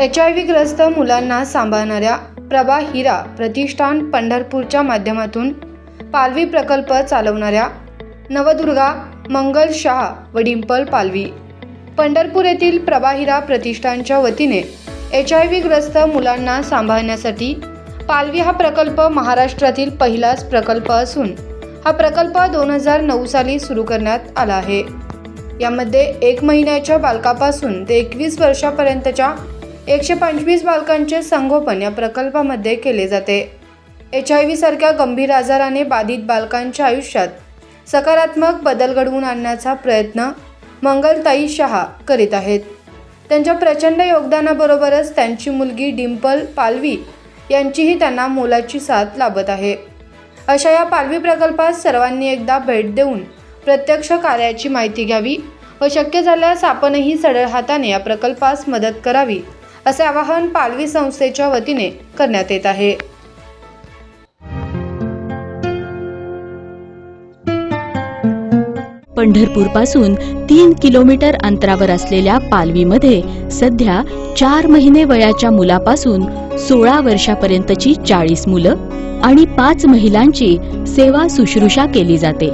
H I V ग्रस्त मुलांना सांभाळणाऱ्या प्रभा हिरा प्रतिष्ठान पंढरपूरच्या माध्यमातून पालवी प्रकल्प चालवणाऱ्या नवदुर्गा मंगल शाह व डिंपल पालवी. पंढरपूर येथील प्रभाहिरा प्रतिष्ठानच्या वतीने एच आय व्ही ग्रस्त मुलांना सांभाळण्यासाठी पालवी हा प्रकल्प महाराष्ट्रातील पहिलाच प्रकल्प असून हा प्रकल्प दोन हजार नऊ साली सुरू करण्यात आला आहे. यामध्ये एक महिन्याच्या बालकापासून ते एकवीस वर्षापर्यंतच्या एकशे पंचवीस बालकांचे संगोपन या प्रकल्पामध्ये केले जाते. एच आय व्ही सारख्या गंभीर आजाराने बाधित बालकांच्या आयुष्यात सकारात्मक बदल घडवून आणण्याचा प्रयत्न मंगलताई शहा करीत आहेत. त्यांच्या प्रचंड योगदानाबरोबरच त्यांची मुलगी डिंपल पालवी यांचीही त्यांना मोलाची साथ लाभत आहे. अशा या पालवी प्रकल्पात सर्वांनी एकदा भेट देऊन प्रत्यक्ष कार्याची माहिती घ्यावी व शक्य झाल्यास आपणही सडळ हाताने या प्रकल्पास मदत करावी असे आवाहन पालवी संस्थेच्या वतीने करण्यात येत आहे. पंढरपूरपासून तीन किलोमीटर अंतरावर असलेल्या पालवीमध्ये सध्या चार महिने वयाच्या मुलापासून सोळा वर्षापर्यंतची चाळीस मुलं आणि पाच महिलांची सेवा शुश्रूषा केली जाते.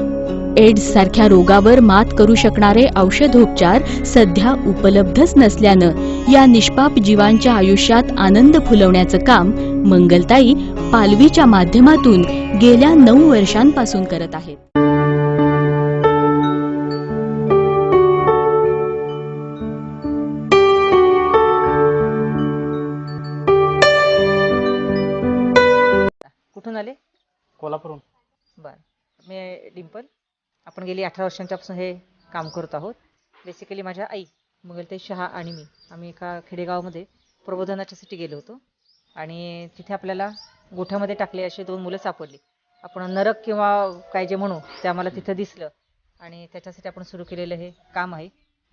एड्स सारख्या रोगावर मात करू शकणारे औषधोपचार सध्या उपलब्धच नसल्यानं या निष्पाप जीवांच्या आयुष्यात आनंद फुलवण्याचं काम मंगलताई पालवीच्या माध्यमातून गेल्या नऊ वर्षांपासून करत आहेत. कुठून आले? कोल्हापूरहून. बरं. मी डिंपल. आपण गेली अठरा वर्षांच्यापासून हे काम करत आहोत. बेसिकली माझ्या आई. मंगलताई शहा आणि मी. आम्ही एका खेडेगावामध्ये प्रबोधनाच्यासाठी गेलो होतो. आणि तिथे आपल्याला गोठ्यामध्ये टाकले असे दोन मुलं सापडली. आपण नरक किंवा काय जे म्हणू ते आम्हाला तिथं दिसलं. आणि त्याच्यासाठी आपण सुरू केलेलं हे काम आहे.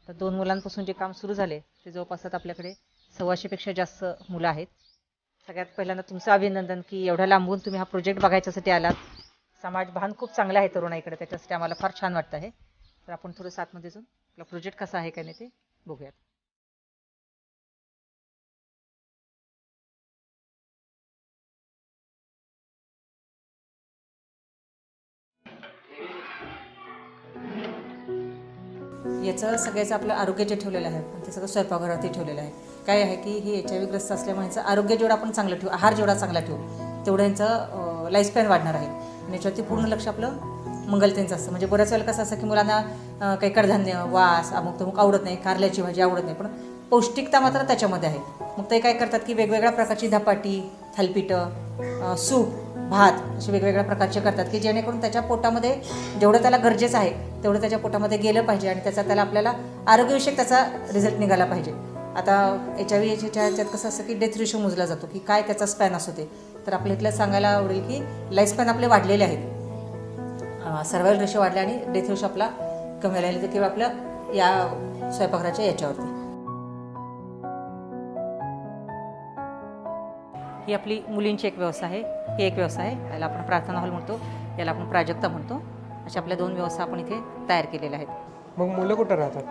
तर दोन मुलांपासून जे काम सुरू झाले ते जवळपास आता आपल्याकडे सव्वाशेपेक्षा जास्त मुलं आहेत. सगळ्यात पहिल्यांदा तुमचं अभिनंदन की एवढ्या लांबून तुम्ही हा प्रोजेक्ट बघायच्यासाठी आलात. समाज भान खूप चांगलं आहे तरुणाईकडे त्याच्यासाठी आम्हाला फार छान वाटतं आहे. तर आपण थोडं साथमध्ये जाऊन आपला प्रोजेक्ट कसा आहे काय नाही ते बघूयात. याचं सगळ्याचं आपलं आरोग्य जे ठेवलेलं आहे. ते सगळं स्वयंपाकघरावरती ठेवलेलं आहे. काय आहे की हे एच आय व्ही ग्रस्त असल्यामुळे यांचं आरोग्य जेवढं आपण चांगलं ठेवू आहार जेवढा चांगला ठेवू तेवढं यांचं लाईफस्पॅन वाढणार आहे. आणि याच्यावरती पूर्ण लक्ष आपलं मंगलतेंचं असतं. म्हणजे बऱ्याच वेळेला कसं असतं की मुलांना काही कडधान्य वास अमुक तमुक आवडत नाही कारल्याची भाजी आवडत नाही पण पौष्टिकता मात्र त्याच्यामध्ये आहे. मग ते काय करतात की वेगवेगळ्या प्रकारची धपाटी थालपीठं सूप भात असे वेगवेगळ्या प्रकारचे करतात की जेणेकरून त्याच्या पोटामध्ये जेवढं त्याला गरजेचं आहे तेवढं त्याच्या पोटामध्ये गेलं पाहिजे आणि त्याचा त्याला आपल्याला आरोग्यविषयक त्याचा रिझल्ट निघाला पाहिजे. आता एच आय व्ही एचच्या ह्याच्यात कसं असतं की डेथ रेशो मोजला जातो की काय त्याचा स्पॅन असतो ते तर आपल्या इथलं सांगायला आवडेल की लाईफ स्पॅन आपले वाढलेले आहेत. सर्वाईल रेशो वाढले आणि डेथ रेशो आपला कमी झालेला आहे. किंवा आपलं या स्वयंपाकघराच्या याच्यावरती. ही आपली मुलींची एक व्यवस्था आहे. ही एक व्यवस्था आहे. याला आपण प्रार्थना हॉल म्हणतो. याला आपण प्राजक्ता म्हणतो. अशा आपल्या दोन व्यवस्था आपण इथे तयार केलेल्या आहेत. मग मुलं कुठं राहतात?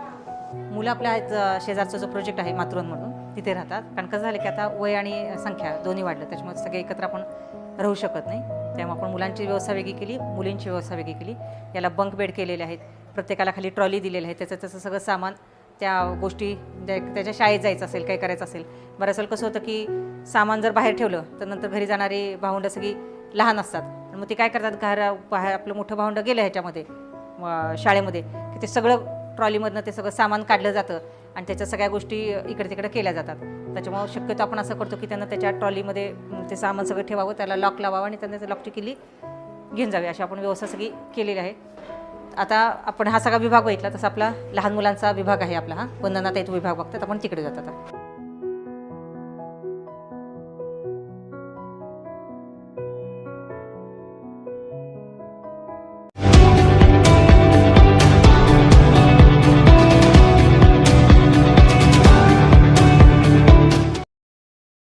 मुलं आपल्या आहेत, शेजारचा जो प्रोजेक्ट आहे मातृवन म्हणून तिथे राहतात. कारण कसं झालं की आता वय आणि संख्या दोन्ही वाढलं. त्याच्यामुळे सगळे एकत्र आपण राहू शकत नाही. त्यामुळे आपण मुलांची व्यवस्था वेगळी केली मुलींची व्यवस्था वेगळी केली. याला बंक बेड केलेले आहेत. प्रत्येकाला खाली ट्रॉली दिलेली आहे त्याचं त्याचं सगळं सामान त्या गोष्टी त्याच्या शाळेत जायचं असेल काही करायचं असेल. बऱ्याच वेळेला कसं होतं की सामान जर बाहेर ठेवलं तर नंतर घरी जाणारी भावंडं सगळी लहान असतात. मग ते काय करतात? घर बाहेर आपलं मोठं भावंडं गेलं ह्याच्यामध्ये शाळेमध्ये की ते सगळं ट्रॉलीमधनं ते सगळं सामान काढलं जातं आणि त्याच्या सगळ्या गोष्टी इकडे तिकडे केल्या जातात. त्याच्यामुळं शक्यतो आपण असं करतो की त्यांना त्याच्या ट्रॉलीमध्ये ते सामान सगळं ठेवावं त्याला लॉक लावावं आणि त्यांना लॉकची किल्ली घेऊन जावी. अशी आपण व्यवस्था सगळी केलेली आहे. आता आपण हा सगळा विभाग बघितला तसा आपला लहान मुलांचा विभाग आहे आपला हा. वंदनात तो विभाग बघतात. आपण तिकडे जातात आता.